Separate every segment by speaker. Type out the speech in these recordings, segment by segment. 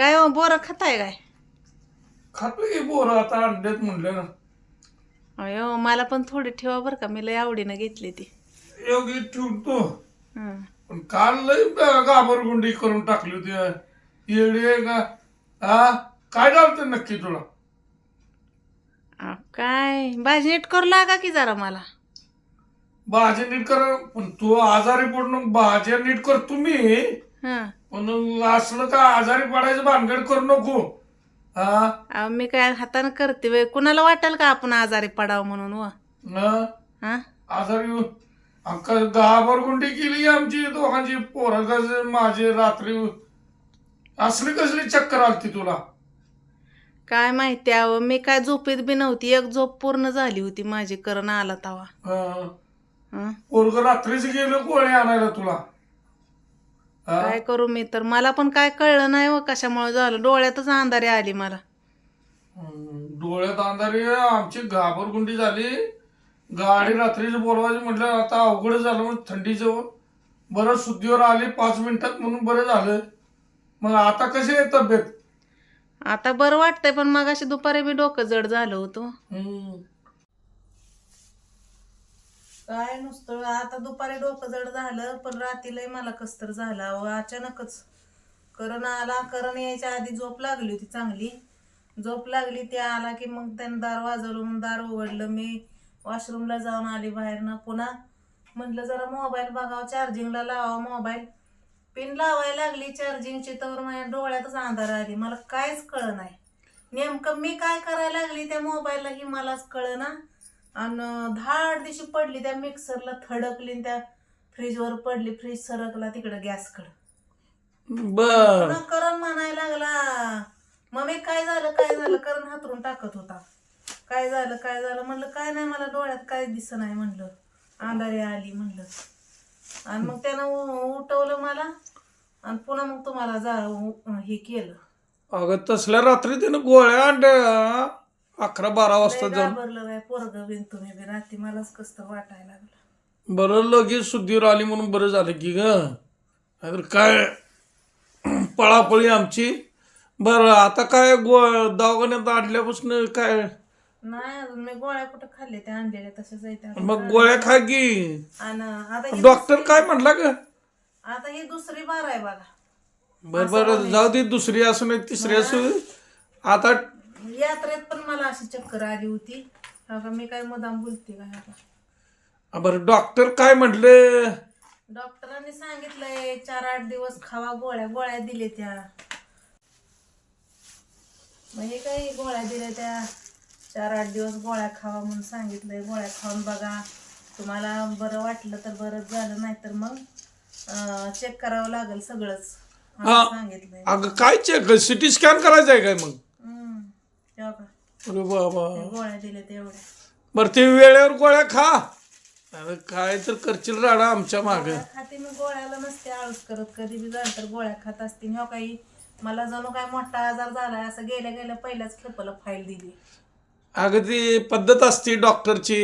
Speaker 1: काय हो बोरं खाताय काय?
Speaker 2: खातो की बोरं आता अंड्यात म्हणलं ना.
Speaker 1: अयो मला पण थोडी ठेवा बरं का मी लय आवडीनं घेतली ती.
Speaker 2: योगी ठेवतो.
Speaker 1: हं.
Speaker 2: पण काल लय गाभरगुंडी करून टाकली होती. येडी आहे का? हा काय घालतं नक्की तुला?
Speaker 1: अहो, काय? भाजी नीट करू लागा की जरा मला.
Speaker 2: भाजी नीट कर पण तू आजारी पडून भाज्या नीट कर तुम्ही
Speaker 1: हं.
Speaker 2: पण असलं का आजारी पडायचं भानगड करू नको. हा?
Speaker 1: अहो, मी काय हातानं करते वे कुणाला वाटेल का आपण आजारी पडावं म्हणून व?
Speaker 2: न?
Speaker 1: हा?
Speaker 2: आजारी अक्का गाभरगुंडी केली आमची दोघांची पोरं माझे रात्री. असली कसली चक्कर आलती तुला?
Speaker 1: काय माहिती अहो मी काय झोपेत बी नव्हती. एक झोप पूर्ण झाली होती माझी करण आला तवा?
Speaker 2: पोरग रात्रीच गेलं गोळे आणायला तुला?
Speaker 1: काय करू मी तर? मला पण काय कळलं नाही व कशामुळे झालं? डोळ्यातच अंधारी आली मला.
Speaker 2: हं, डोळ्यात अंधारी आमची घाबरगुंडी झाली. गाडी रात्रीच बोलवायची म्हटलं आता अवघड झालं मग थंडीचं. बरं शुद्धीवर आली पाच मिनिटात म्हणून बरं झालं. मग आता कशी आहे तब्येत?
Speaker 1: आता बरं वाटतंय पण मग अशी दुपारी मी डोकं जड झालं होतं.
Speaker 2: हं.
Speaker 1: काय नुसतं? आता दुपारी डोकं जड झालं पण रात्रीलाही मला कस्तर झाला अहो अचानकच. करण आला करण यायच्या आधी झोप लागली होती चांगली. झोप लागली ते आला की मग त्यानं दार वाजवलं म्हणून दार उघडलं मी वॉशरूमला जाऊन आली बाहेरनं पुन्हा. म्हटलं जरा मोबाईल बघावं चार्जिंगला लावा मोबाईल पिन लावायला लागली चार्जिंगची तर माझ्या डोळ्यातच अंधार आली. मला कायच कळ नाही. नेमकं मी काय करायला लागली त्या मोबाईलला ही मलाच कळ ना. आणि धाड दिवशी पडली त्या मिक्सरला थडकली त्या फ्रीजवर पडली फ्रीज सरकला तिकडं गॅसकडं.
Speaker 2: बर.
Speaker 1: करण म्हणायला लागला मम्मी काय झालं काय झालं? करण हातरून टाकत होता. काय झालं काय झालं? म्हणलं काय नाही मला डोळ्यात काय दिसत नाही म्हणलं. अंधारी आली म्हणलं. आणि मग त्यानं उठवलं मला आणि पुन्हा मग तुम्हाला जा हे केलं.
Speaker 2: अगं तसल्या रात्री त्यानं गोळ्या आणल्या अकरा बारा वाजता जाऊन.
Speaker 1: घाबरलं काय पोरग बिन तुम्ही बी रात्री मलाच कसं वाटायला लागलं.
Speaker 2: बरं लगेच शुद्धीवर आली म्हणून बरं झालं की ग. नाहीतर काय? पळापळी आमची. बरं आता काय गो दवाखान्यात आणल्यापासून काय?
Speaker 1: नाही अजून मी गोळ्या कुठं खाल्ले त्या आणलेल्या तशाच त्या.
Speaker 2: मग गोळ्या खा की.
Speaker 1: आणि आता ही
Speaker 2: डॉक्टर काय म्हणला ग?
Speaker 1: आता ही दुसरी बार आहे बघा.
Speaker 2: बरं बरं जाऊ दे दुसरी असू नाही तिसरी असू. आता
Speaker 1: यात्रेत पण मला अशी चक्कर आली होती. का मी काय मुदाम बोलते काय आता?
Speaker 2: बरं डॉक्टर काय म्हटले?
Speaker 1: डॉक्टरांनी सांगितलंय चार आठ दिवस खावा गोळ्या गोळ्या दिले त्या. मग हे काही गोळ्या दिल्या त्या? चार आठ दिवस गोळ्या खावा म्हणून सांगितलंय गोळ्या खाऊन बघा. तुम्हाला बरं वाटलं तर बरंच झालं नाही तर मग चेक करावं लागेल सगळंच. असं
Speaker 2: हा.
Speaker 1: सांगितलंय.
Speaker 2: अगं काय चेक सिटी स्कॅन करायचं आहे काय मग. अरे बाबा.
Speaker 1: गोळ्या दिल्या तेवढ्या.
Speaker 2: बरं ते वेळेवर गोळ्या खा. अरे काय तर करशील राडा आमच्या माग.
Speaker 1: गोळ्या खाते मी गोळ्याला नसते आळस करत. कधी बी झालं तर गोळ्या खात असते. ह्यो काही मला जणू काय मोठा आजार झालाय असं गेल्या गेल्या पहिल्याच खेपला फाईल दिली.
Speaker 2: अगं ती पद्धत असते डॉक्टरची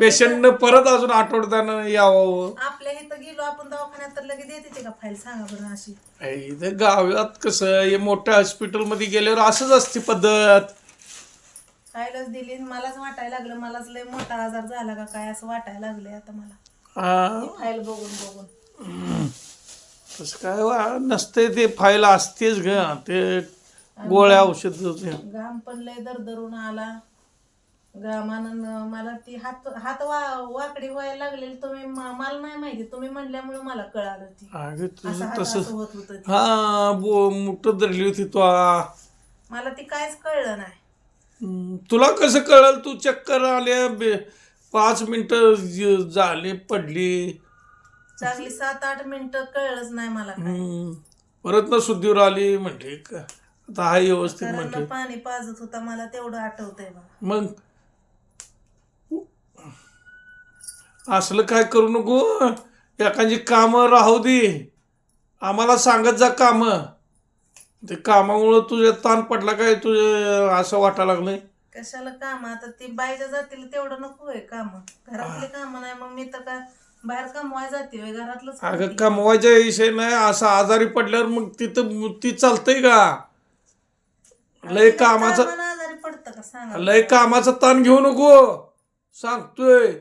Speaker 2: पेशंटनं परत अजून आठवड्यानं यावं.
Speaker 1: आपल्या इथं गेलो आपण दवाखान्यात तर लगेच देते ते का फाईल सांगा बरं अशी.
Speaker 2: इथं गावात कसं हे मोठ्या हॉस्पिटलमध्ये गेल्यावर असंच असते पद्धत.
Speaker 1: फाईलच दिली आणि मलाच वाटायला लागलं मलाच लय मोठा आजार झाला का काय असं वाटायला लागलंय आता मला.
Speaker 2: हा,
Speaker 1: फाईल बघून बघून.
Speaker 2: तसं काय वा- नसते ते फाईल असतेच ग. ते गोळ्या औषध
Speaker 1: घाम पण लय दरदरून आला. घामानं मला ती हात हात वा वाकडी व्हायला लागलेली. तुम्ही म- मला नाही माहिती. तुम्ही म्हणल्यामुळे मला कळालं ती.
Speaker 2: अगं
Speaker 1: असं
Speaker 2: तुझं
Speaker 1: हात
Speaker 2: तसं
Speaker 1: होत होतं.
Speaker 2: हा बो मुठ धरली होती तू. आ.
Speaker 1: मला ती काहीच कळलं नाही.
Speaker 2: हम्म, तुला कसं कळल? तू चक्कर आले बे- पाच मिनिटं ज- झाले पडली.
Speaker 1: चांगली सात आठ मिनिटं कळलंच नाही मला काय
Speaker 2: हम्म, परत ना शुद्धीवर आली म्हणते का आता हा व्यवस्थित
Speaker 1: कारण पाणी पाजत होता मला तेवढं आठवतंय बघा
Speaker 2: मग? असलं काय करू नको. एखादी कामं राहू दे. आम्हाला सांगत जा कामं. ते कामामुळं तुझ्या ताण पडला काय तुझे असं वाटायला लागलंय?
Speaker 1: कशाला काम? आता ती बायच्या जातील तेवढं नको आहे काम. घरातले काम नाही मग मी तर काय बाहेर कमवाय जाते होय, घरातलंच
Speaker 2: अगं
Speaker 1: करते.
Speaker 2: कमवायचा विषय नाही असं आजारी पडल्यावर मग तिथं ती चालतंय का? लय कामाचा
Speaker 1: कामानं आजारी पडतं का? सांगा.
Speaker 2: लय कामाचा ताण घेऊ नको. सांगतोय.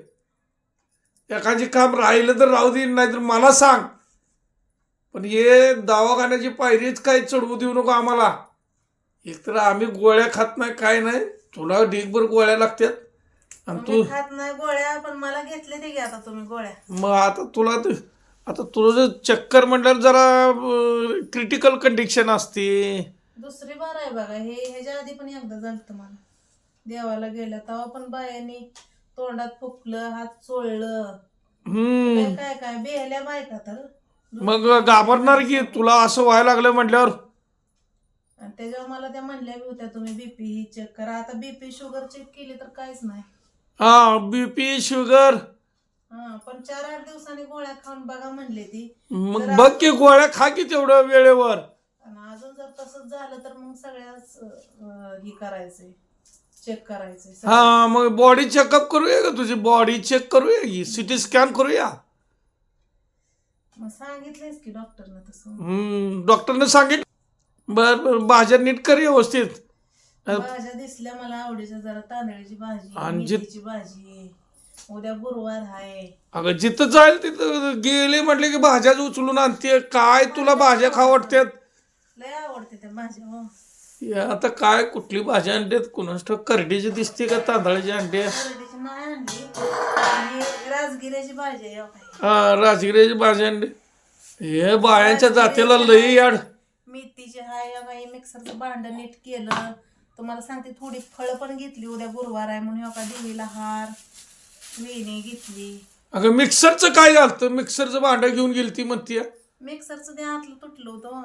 Speaker 2: एखादी काम राहिलं तर राहू दे नाहीतर मला सांग. पण हे दवाखान्याची पायरीच काय चढवू देऊ नको आम्हाला. एकतर आम्ही गोळ्या खात नाही काय नाही. तुला ढीकभर गोळ्या लागतात. आणि तू
Speaker 1: खात नाही गोळ्या पण मला घेतले ते घ्या आता तुम्ही गोळ्या.
Speaker 2: मग आता तुला ते आता तुझं चक्कर म्हटल्यावर जरा क्रिटिकल कंडिशन असते.
Speaker 1: दुसरी बार आहे बघा हे ह्याच्या आधी पण एकदा झालं मला. देवाला गेलं तेव्हा पण बायांनी तोंडात फुकलं हात चोळलं.
Speaker 2: हम्म.
Speaker 1: काय काय? बेहल्या बायका तर
Speaker 2: मग घाबरणार की? तुला असं व्हायला लागलं म्हटल्यावर?
Speaker 1: आणि त्याच्यावर मला त्या म्हणल्या बी होत्या तुम्ही बीपी चेक करा. आता बीपी शुगर चेक केली तर काहीच नाही.
Speaker 2: हा बीपी शुगर
Speaker 1: हा पण चार आठ दिवसांनी गोळ्या खाऊन बघा म्हणले ती.
Speaker 2: मग बघ की गोळ्या खा की तेवढं वेळेवर.
Speaker 1: आणि अजून जर तसंच झालं तर मग सगळ्याच अं, हे करायचंय. चेक करायचंय सगळं.
Speaker 2: हा मग बॉडी चेकअप करूया का तुझी? बॉडी चेक करूया की? सिटी स्कॅन करूया?
Speaker 1: मग सांगितलंयच की डॉक्टरनं तसं.
Speaker 2: हम्म, डॉक्टरने सांगितलं बर बर भाज्या नीट कर व्यवस्थित.
Speaker 1: भाज्या दिसल्या मला आवडीच्या जरा तांदळाची भाजी
Speaker 2: आणि जी-
Speaker 1: मेथीची भाजी. उद्या गुरुवार आहे
Speaker 2: अगं जिथं जाईल तिथं गेले म्हटले की भाज्याच उचलून आणते. काय तुला भाज्या खाव वाटतात
Speaker 1: लय आवडते त्या भाज्या हो.
Speaker 2: या आता काय कुठली भाजी कुणाच ठाऊक? करडीची दिसते का तांदळाची अंडे?
Speaker 1: करडीची नाही आणली. आणि राजगिऱ्याची भाजी आहे हो.
Speaker 2: हा राजगिऱ्याची भाजी अंडे हे बायांच्या जातीला लई याड.
Speaker 1: मेथीची हाय या बाई. मिक्सरचं भांड नीट केलं. तुम्हाला सांगते थोडी फळं पण घेतली उद्या गुरुवार आहे म्हणून हो का देवीला हार. वेणी घेतली.
Speaker 2: अगं मिक्सरचं काय झालं मिक्सरचं भांडं घेऊन गेली ती म्हणतीय.
Speaker 1: मिक्सरचं ते आतलं तुटलं होतं. हो.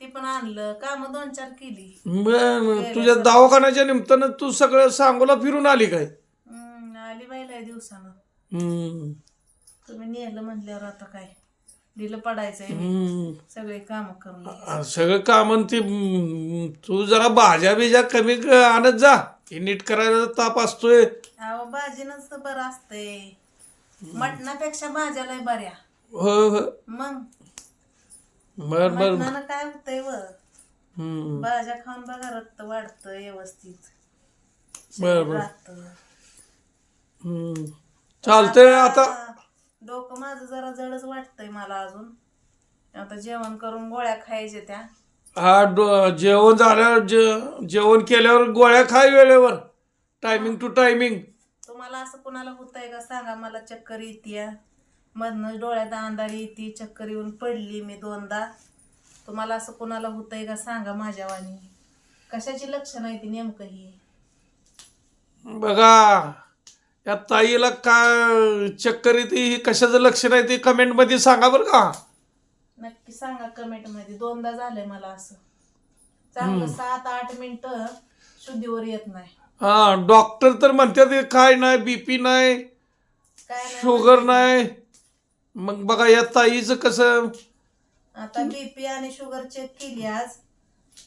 Speaker 1: ते पण आणलं काम दोन चार केली.
Speaker 2: बर तुझ्या दवाखान्याच्या निमित्तानं तू सगळं सांगोला फिरून आली काय?
Speaker 1: हम्म, आली बाई लय दिवसानं.
Speaker 2: हम्म,
Speaker 1: तुम्ही नेलं म्हणल्यावर आता काय? दिलं पडायचंय.
Speaker 2: हम्म.
Speaker 1: सगळे काम करून.
Speaker 2: आ, सगळं काम ती हम्म, तू जरा भाज्या बिज्या कमी क- आणत जा. हे नीट करायला ताप असतोय.
Speaker 1: अहो भाजीनच तर बरं असतंय. मटणापेक्षा भाज्या लय बऱ्या.
Speaker 2: हो हो.
Speaker 1: मग?
Speaker 2: बर बर.
Speaker 1: मटणानं काय होतंय व
Speaker 2: हम्म,
Speaker 1: भाज्या खाऊन बघा रक्त वाढतं व्यवस्थित.
Speaker 2: बर बर.
Speaker 1: राहतं
Speaker 2: हम्म. चालतंय आता
Speaker 1: डोकं माझं जरा जडच वाटतंय मला अजून. आता जेवण करून गोळ्या खायच्या त्या.
Speaker 2: हा डो- जेवण झाल्यावर जे- जेवण केल्यावर गोळ्या खाय वेळेवर. टायमिंग टू टायमिंग
Speaker 1: तुम्हाला असं कुणाला होतंय का? सांगा मला चक्कर येते मधनं डोळ्यात अंधार येते चक्कर येऊन पडली मी दोनदा. तुम्हाला असं कुणाला होतंय का सांगा माझ्या वाणी कशाची लक्षणं आहे ती नेमकं ही?
Speaker 2: बघा या ताईला काय चक्कर येते ही कशाचं लक्षण आहे ते कमेंटमध्ये सांगा बरं का.
Speaker 1: नक्की सांगा कमेंटमध्ये दोनदा झालंय मला असं. चांगलं सात आठ मिनिटं शुद्धीवर येत नाही.
Speaker 2: हा डॉक्टर तर म्हणतात काय नाही बीपी नाही
Speaker 1: काय नाही
Speaker 2: शुगर नाही. मग बघा या ताईचं कसं?
Speaker 1: आता बीपी आणि शुगर चेक केली आज.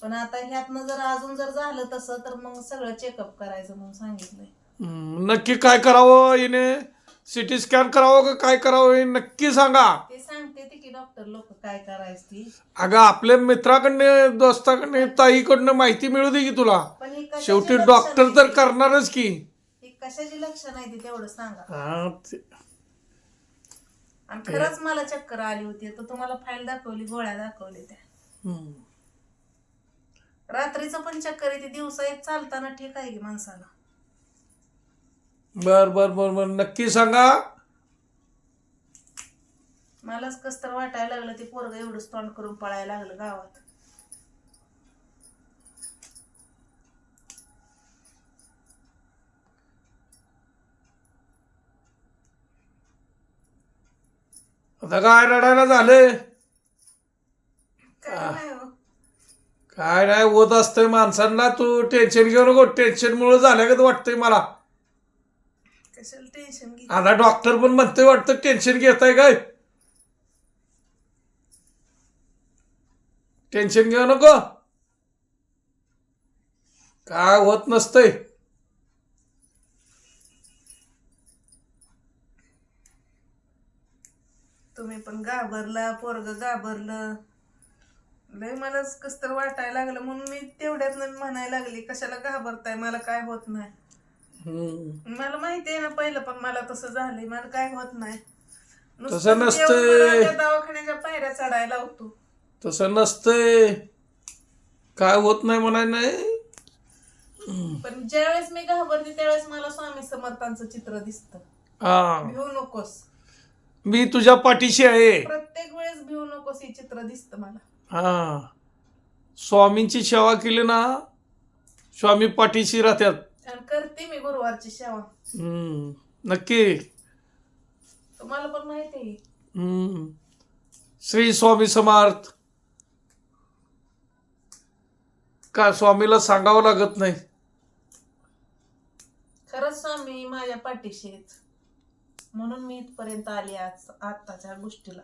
Speaker 1: पण आता ह्यातनं जर अजून जर झालं तसं तर मग सगळं चेकअप करायचं म्हणून सांगितलंय.
Speaker 2: हम्म, नक्की काय करावं हिने? सिटी स्कॅन करावं का काय करावं हे नक्की सांगा.
Speaker 1: ते सांगते ते की डॉक्टर लोक काय करायचं. ती
Speaker 2: अगं आपल्या मित्राकडनं दोस्ताकडनं ताईकडनं माहिती मिळू दे की तुला.
Speaker 1: पण ही कशाची
Speaker 2: शेवटी
Speaker 1: लक्षणं
Speaker 2: डॉक्टर तर
Speaker 1: ती?
Speaker 2: करणारच की.
Speaker 1: ही कशाची लक्षण आहे ती तेवढं सांगा.
Speaker 2: हा, ते-
Speaker 1: आणि खरंच मला चक्कर आली होती. तर तुम्हाला फाईल दाखवली गोळ्या दाखवल्या त्या.
Speaker 2: हम्म.
Speaker 1: रात्रीचं पण चक्कर येते. दिवसा एक चालताना ठीक आहे की माणसाला?
Speaker 2: बर बर बर बर. नक्की सांगा.
Speaker 1: मलाच कस तर वाटायला लागलं ते पोरग एवढंच तोंड करून पळायला लागलं गावात.
Speaker 2: आता काय रडायला झाले
Speaker 1: काय नाही हो.
Speaker 2: काय नाही होत असतंय माणसांना. तू टेन्शन घेऊ नको. टेन्शन मुळे झालं का वाटतंय मला?
Speaker 1: कशाला टेन्शन घे
Speaker 2: आता डॉक्टर पण म्हणतोय वाटतं टेन्शन घेताय काय? टेन्शन घेऊ नको. काय होत नसतंय.
Speaker 1: तुम्ही पण घाबरला पोरग घाबरलं. लय मलाच कस तर वाटायला लागलं. म्हणून मी तेवढ्यात म्हणायला लागली कशाला घाबरताय? मला काय होत नाही. मला माहिती आहे ना पहिलं पण मला तसं झालंय. मला काय होत नाही. नुसतं मला दवाखान्याच्या पायऱ्या चढायला लावतो
Speaker 2: तसं नसतंय. काय होत नाही म्हणाय नाही.
Speaker 1: पण ज्यावेळेस मी घाबरते त्यावेळेस मला स्वामी समर्थांचं चित्र दिसतं. भिवू नकोस.
Speaker 2: मी तुझ्या पाठीशी आहे.
Speaker 1: प्रत्येक वेळेस भिवू नकोस हे चित्र दिसतं मला.
Speaker 2: हा. स्वामींची सेवा केली ना स्वामी पाठीशी राहत्यात
Speaker 1: आणि करते मी गुरुवारची सेवा.
Speaker 2: हम्म. नक्की.
Speaker 1: तुम्हाला पण माहिती आहे.
Speaker 2: हम्म. श्री स्वामी समर्थ. का स्वामीला सांगावं लागत नाही?
Speaker 1: खरंच स्वामी माझ्या पाठीशी आहेत. म्हणून मी इथपर्यंत आली आज आत्ताच्या गोष्टीला.